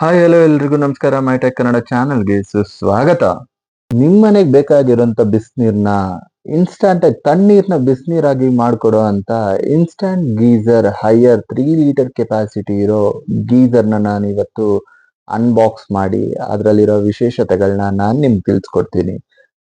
Hi hello ಎಲ್ರಿಗೂ ನಮಸ್ಕಾರ ಮೈಟೆಕ್ ಕನ್ನಡ ಚಾನಲ್ಗೆ ಸುಸ್ವಾಗತ. ನಿಮ್ಮನೆಗೆ ಬೇಕಾಗಿರೋಂಥ ಬಿಸಿನೀರ್ನ ಇನ್ಸ್ಟಂಟ್ ಆಗಿ ತಣ್ಣೀರ್ನ ಬಿಸಿನೀರಾಗಿ ಮಾಡ್ಕೊಡೋ ಅಂತ instant geyser Haier three litre capacity ಇರೋ ಗೀಸರ್ನ ನಾನು ಇವತ್ತು ಅನ್ಬಾಕ್ಸ್ ಮಾಡಿ, ಅದರಲ್ಲಿರೋ ವಿಶೇಷತೆಗಳನ್ನ ನಾನು ನಿಮ್ಗೆ ತಿಳಿಸ್ಕೊಡ್ತೀನಿ.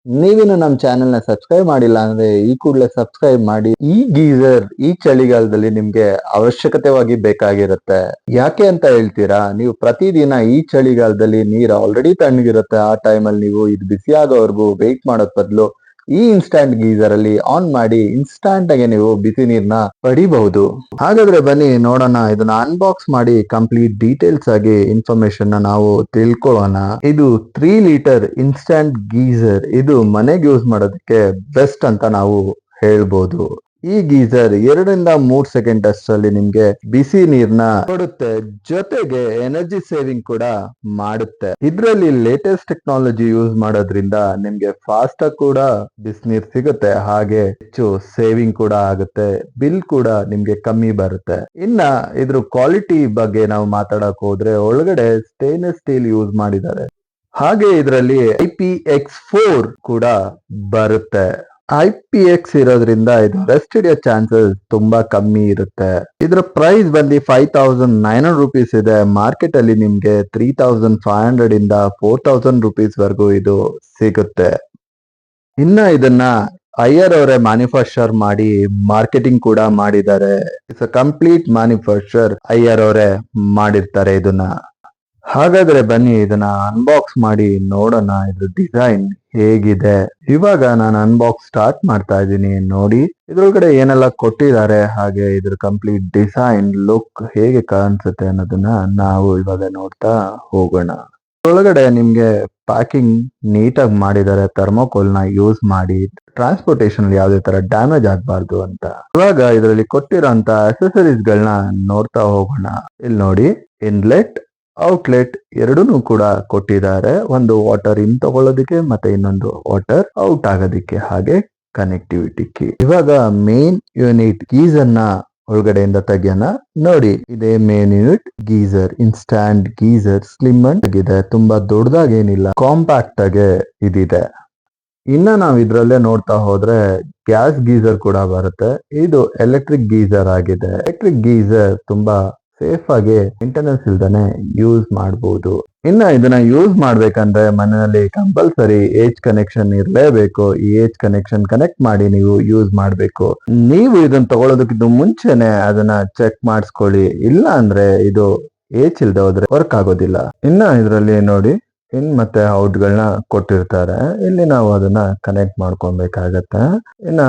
ನೀವೇನು ನಮ್ಮ ಚಾನೆಲ್ನ ಸಬ್ಸ್ಕ್ರೈಬ್ ಮಾಡಿಲ್ಲ ಅಂದ್ರೆ ಈ ಕೂಡಲೇ ಸಬ್ಸ್ಕ್ರೈಬ್ ಮಾಡಿ. ಈ ಗೀಸರ್, ಈ ಚಳಿಗಾಲದಲ್ಲಿ ನಿಮ್ಗೆ ಅವಶ್ಯಕತೆವಾಗಿ ಬೇಕಾಗಿರುತ್ತೆ. ಯಾಕೆ ಅಂತ ಹೇಳ್ತೀರಾ? ನೀವು ಪ್ರತಿದಿನ ಈ ಚಳಿಗಾಲದಲ್ಲಿ ನೀರು ಆಲ್ರೆಡಿ ತಣ್ಣಗಿರುತ್ತೆ ಆ ಟೈಮಲ್ಲಿ ನೀವು ಇದು ಬಿಸಿ ಆಗೋವರೆಗೂ ವೆಯ್ಟ್ ಮಾಡೋದ್ ಬದಲು ಈ ಇನ್ಸ್ಟಾಂಟ್ ಗೀಸರ್ ಅಲ್ಲಿ ಆನ್ ಮಾಡಿ ಇನ್ಸ್ಟಾಂಟ್ ಆಗಿ ನೀವು ಬಿಸಿ ನೀರ್ನ ಪಡಿಬಹುದು. ಹಾಗಾದ್ರೆ ಬನ್ನಿ ನೋಡೋಣ, ಇದನ್ನ ಅನ್ಬಾಕ್ಸ್ ಮಾಡಿ ಕಂಪ್ಲೀಟ್ ಡೀಟೇಲ್ಸ್ ಆಗಿ ಇನ್ಫಾರ್ಮೇಶನ್ ನಾವು ತಿಳ್ಕೊಳ್ಳೋಣ. ಇದು ತ್ರೀ ಲೀಟರ್ ಇನ್ಸ್ಟಾಂಟ್ ಗೀಸರ್. ಇದು ಮನೆಗೆ ಯೂಸ್ ಮಾಡೋದಕ್ಕೆ ಬೆಸ್ಟ್ ಅಂತ ನಾವು ಹೇಳ್ಬೋದು. ಈ ಗೀಸರ್ ಎರಡರಿಂದ ಮೂರ್ ಸೆಕೆಂಡ್ ಅಷ್ಟರಲ್ಲಿ ನಿಮ್ಗೆ ಬಿಸಿ ನೀರ್ನ ಕೊಡುತ್ತೆ. ಜೊತೆಗೆ ಎನರ್ಜಿ ಸೇವಿಂಗ್ ಕೂಡ ಮಾಡುತ್ತೆ. ಇದ್ರಲ್ಲಿ ಲೇಟೆಸ್ಟ್ ಟೆಕ್ನಾಲಜಿ ಯೂಸ್ ಮಾಡೋದ್ರಿಂದ ನಿಮ್ಗೆ ಫಾಸ್ಟ್ ಆಗಿ ಕೂಡ ಬಿಸಿನೀರ್ ಸಿಗುತ್ತೆ. ಹಾಗೆ ಹೆಚ್ಚು ಸೇವಿಂಗ್ ಕೂಡ ಆಗುತ್ತೆ. ಬಿಲ್ ಕೂಡ ನಿಮ್ಗೆ ಕಮ್ಮಿ ಬರುತ್ತೆ. ಇನ್ನ ಇದ್ರ ಕ್ವಾಲಿಟಿ ಬಗ್ಗೆ ನಾವು ಮಾತಾಡಕ್ ಹೋದ್ರೆ ಒಳಗಡೆ ಸ್ಟೇನ್ಲೆಸ್ ಸ್ಟೀಲ್ ಯೂಸ್ ಮಾಡಿದ್ದಾರೆ. ಹಾಗೆ ಇದರಲ್ಲಿ ಐ ಪಿ ಎಕ್ಸ್ ಫೋರ್ ಕೂಡ ಬರುತ್ತೆ. ಐ ಪಿ ಎಕ್ಸ್ ಇರೋದ್ರಿಂದ ಇದು ರೆಸ್ಟ್ ಹಿಡಿಯೋ ಚಾನ್ಸಸ್ ತುಂಬಾ ಕಮ್ಮಿ ಇರುತ್ತೆ. ಇದ್ರ ಪ್ರೈಸ್ ಬಂದು five thousand nine hundred rupees ಇದೆ. ಮಾರ್ಕೆಟ್ ಅಲ್ಲಿ ನಿಮ್ಗೆ ತ್ರೀ ತೌಸಂಡ್ ಫೈವ್ ಹಂಡ್ರೆಡ್ ಇಂದ ಫೋರ್ ತೌಸಂಡ್ ರುಪೀಸ್ ವರೆಗೂ ಇದು ಸಿಗುತ್ತೆ. ಇನ್ನ ಇದನ್ನ ಅಯ್ಯರ್ ಅವರೇ ಮ್ಯಾನುಫ್ಯಾಕ್ಚರ್ ಮಾಡಿ ಮಾರ್ಕೆಟಿಂಗ್ ಕೂಡ ಮಾಡಿದ್ದಾರೆ. It's a complete manufacture Haier ಅವರೇ ಮಾಡಿರ್ತಾರೆ ಇದನ್ನ. ಹಾಗಾದ್ರೆ ಬನ್ನಿ, ಇದನ್ನ ಅನ್ಬಾಕ್ಸ್ ಮಾಡಿ ನೋಡೋಣ. ಇದ್ರ ಡಿಸೈನ್ ಹೇಗಿದೆ? ಇವಾಗ ನಾನು ಅನ್ಬಾಕ್ಸ್ ಸ್ಟಾರ್ಟ್ ಮಾಡ್ತಾ ಇದ್ದೀನಿ. ನೋಡಿ, ಇದ್ರೊಳಗಡೆ ಏನೆಲ್ಲ ಕೊಟ್ಟಿದ್ದಾರೆ, ಹಾಗೆ ಇದ್ರ ಕಂಪ್ಲೀಟ್ ಡಿಸೈನ್ ಲುಕ್ ಹೇಗೆ ಕಾಣಿಸುತ್ತೆ ಅನ್ನೋದನ್ನ ನಾವು ಇವಾಗ ನೋಡ್ತಾ ಹೋಗೋಣ. ಒಳಗಡೆ ನಿಮ್ಗೆ ಪ್ಯಾಕಿಂಗ್ ನೀಟಾಗಿ ಮಾಡಿದ್ದಾರೆ. ಥರ್ಮೋಕೋಲ್ನ ಯೂಸ್ ಮಾಡಿ ಟ್ರಾನ್ಸ್ಪೋರ್ಟೇಷನ್ ಯಾವುದೇ ತರ ಡ್ಯಾಮೇಜ್ ಆಗಬಾರ್ದು ಅಂತ. ಇವಾಗ ಇದರಲ್ಲಿ ಕೊಟ್ಟಿರೋಂತ ಅಸೆಸರೀಸ್ ಗಳನ್ನ ನೋಡ್ತಾ ಹೋಗೋಣ. ಇಲ್ಲಿ ನೋಡಿ ಇನ್ಲೆಟ್ ಔಟ್ಲೆಟ್ ಎರಡೂ ಕೂಡ ಕೊಟ್ಟಿದ್ದಾರೆ. ಒಂದು ವಾಟರ್ ಇನ್ ತಗೊಳ್ಳೋದಿಕ್ಕೆ ಮತ್ತೆ ಇನ್ನೊಂದು ವಾಟರ್ ಔಟ್ ಆಗೋದಿಕ್ಕೆ ಹಾಗೆ ಕನೆಕ್ಟಿವಿಟಿ ಕೀ ಇವಾಗ ಮೇನ್ ಯೂನಿಟ್ ಗೀಸ್ ಅನ್ನ ಒಳಗಡೆಯಿಂದ ತೆಗಿಯೋಣ. ನೋಡಿ, ಇದೇ main unit geyser instant geyser slim ಆಗಿದೆ ತುಂಬಾ ದೊಡ್ಡದಾಗೇನಿಲ್ಲ ಕಾಂಪ್ಯಾಕ್ಟ್ ಆಗಿ ಇದಿದೆ. ಇನ್ನ ನಾವ್ ಇದ್ರಲ್ಲೇ ನೋಡ್ತಾ ಹೋದ್ರೆ ಗ್ಯಾಸ್ ಗೀಸರ್ ಕೂಡ ಬರುತ್ತೆ. ಇದು ಎಲೆಕ್ಟ್ರಿಕ್ ಗೀಸರ್ ಆಗಿದೆ. ಎಲೆಕ್ಟ್ರಿಕ್ ಗೀಸರ್ ತುಂಬಾ ಸೇಫ್ ಆಗಿ ಮೇಂಟೆನೆನ್ಸ್ ಇಲ್ದಾನೆ ಯೂಸ್ ಮಾಡಬಹುದು ಇನ್ನ ಇದನ್ನ ಯೂಸ್ ಮಾಡ್ಬೇಕಂದ್ರೆ ಮನೆಯಲ್ಲಿ ಕಂಪಲ್ಸರಿ ಏಜ್ ಕನೆಕ್ಷನ್ ಇರಲೇಬೇಕು. ಈ ಏಜ್ ಕನೆಕ್ಷನ್ ಕನೆಕ್ಟ್ ಮಾಡಿ ನೀವು ಯೂಸ್ ಮಾಡಬೇಕು. ನೀವು ಇದನ್ನ ತಗೊಳ್ಳೋದಕ್ಕಿಂತ ಮುಂಚೆನೆ ಅದನ್ನ ಚೆಕ್ ಮಾಡಿಸ್ಕೊಳ್ಳಿ. ಇಲ್ಲ ಅಂದ್ರೆ ಇದು ಏಜ್ ಇಲ್ದೆ ಹೋದ್ರೆ ವರ್ಕ್ ಆಗೋದಿಲ್ಲ. ಇನ್ನ ಇದರಲ್ಲಿ ನೋಡಿ, ಇನ್ ಮತ್ತೆ ಔಟ್ ಗಳನ್ನ ಕೊಟ್ಟಿರ್ತಾರೆ. ಇಲ್ಲಿ ನಾವು ಅದನ್ನ ಕನೆಕ್ಟ್ ಮಾಡ್ಕೊಬೇಕಾಗತ್ತೆ. ಇನ್ನ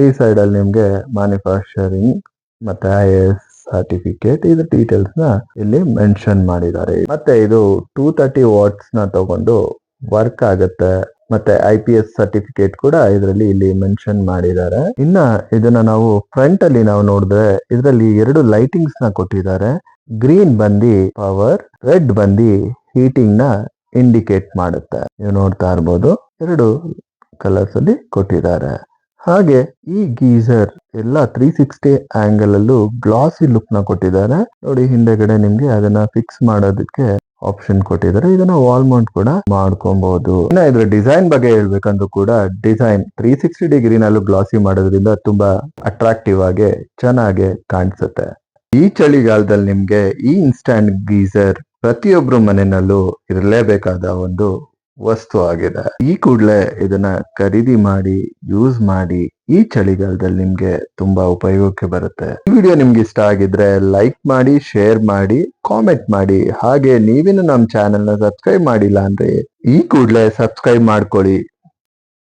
ಈ ಸೈಡ್ ಅಲ್ಲಿ ನಿಮ್ಗೆ ಮ್ಯಾನುಫ್ಯಾಕ್ಚರಿಂಗ್ ಮತ್ತೆ ಐ ಎಸ್ ಸರ್ಟಿಫಿಕೇಟ್ ಇದು ಡೀಟೇಲ್ಸ್ನ ಇಲ್ಲಿ ಮೆನ್ಷನ್ ಮಾಡಿದ್ದಾರೆ. ಮತ್ತೆ ಇದು ಟೂ ತರ್ಟಿ ವಾಟ್ಸ್ನ ತಗೊಂಡು ವರ್ಕ್ ಆಗುತ್ತೆ. ಮತ್ತೆ ಐ ಪಿ ಎಸ್ ಸರ್ಟಿಫಿಕೇಟ್ ಕೂಡ ಇದರಲ್ಲಿ ಇಲ್ಲಿ ಮೆನ್ಷನ್ ಮಾಡಿದ್ದಾರೆ. ಇನ್ನ ಇದನ್ನ ನಾವು ಫ್ರಂಟ್ ಅಲ್ಲಿ ನಾವು ನೋಡಿದ್ರೆ ಇದರಲ್ಲಿ ಎರಡು ಲೈಟಿಂಗ್ಸ್ನ ಕೊಟ್ಟಿದ್ದಾರೆ. ಗ್ರೀನ್ ಬಂದಿ ಪವರ್ ರೆಡ್ ಬಂದಿ ಹೀಟಿಂಗ್ನ ಇಂಡಿಕೇಟ್ ಮಾಡುತ್ತೆ. ನೀವು ನೋಡ್ತಾ ಇರ್ಬೋದು. ಎರಡು ಕಲರ್ಸ್ ಅಲ್ಲಿ ಕೊಟ್ಟಿದ್ದಾರೆ. ಹಾಗೆ ಈ ಗೀಸರ್ ಎಲ್ಲ ತ್ರೀ ಸಿಕ್ಸ್ಟಿ ಆಂಗಲ್ ಅಲ್ಲೂ ಗ್ಲಾಸಿ ಲುಕ್ನ ಕೊಟ್ಟಿದ್ದಾರೆ. ನೋಡಿ, ಹಿಂದೆಗಡೆ ನಿಮ್ಗೆ ಅದನ್ನ ಫಿಕ್ಸ್ ಮಾಡೋದಕ್ಕೆ ಆಪ್ಷನ್ ಕೊಟ್ಟಿದ್ದಾರೆ. ಇದನ್ನ ವಾಲ್ ಮೌಂಟ್ ಕೂಡ ಮಾಡ್ಕೊಬಹುದು ಇನ್ನ ಇದ್ರ ಡಿಸೈನ್ ಬಗ್ಗೆ ಹೇಳ್ಬೇಕಂದ್ರೂ ಕೂಡ ಡಿಸೈನ್ ತ್ರೀ ಸಿಕ್ಸ್ಟಿ ಡಿಗ್ರಿನಲ್ಲೂ ಗ್ಲಾಸಿ ಮಾಡೋದ್ರಿಂದ ತುಂಬಾ ಅಟ್ರಾಕ್ಟಿವ್ ಆಗಿ ಚೆನ್ನಾಗಿ ಕಾಣಿಸುತ್ತೆ. ಈ ಚಳಿಗಾಲದಲ್ಲಿ ನಿಮ್ಗೆ ಈ ಇನ್ಸ್ಟ್ಯಾಂಟ್ ಗೀಸರ್ ಪ್ರತಿಯೊಬ್ರು ಮನೆಯಲ್ಲೂ ಇರಲೇಬೇಕಾದ ಒಂದು ವಸ್ತು ಆಗಿದೆ. ಈ ಕೂಡಲೇ ಇದನ್ನ ಖರೀದಿ ಮಾಡಿ ಯೂಸ್ ಮಾಡಿ ಈ ಚಳಿಗಾಲದಲ್ಲಿ ನಿಮ್ಗೆ ತುಂಬಾ ಉಪಯೋಗಕ್ಕೆ ಬರುತ್ತೆ. ಈ ವಿಡಿಯೋ ನಿಮ್ಗೆ ಇಷ್ಟ ಆಗಿದ್ರೆ ಲೈಕ್ ಮಾಡಿ ಶೇರ್ ಮಾಡಿ ಕಾಮೆಂಟ್ ಮಾಡಿ. ಹಾಗೆ ನೀವಿನ ನಮ್ಮ ಚಾನೆಲ್ನ ಸಬ್ಸ್ಕ್ರೈಬ್ ಮಾಡಿಲ್ಲ ಅಂದ್ರೆ ಈ ಕೂಡಲೇ ಸಬ್ಸ್ಕ್ರೈಬ್ ಮಾಡ್ಕೊಳ್ಳಿ.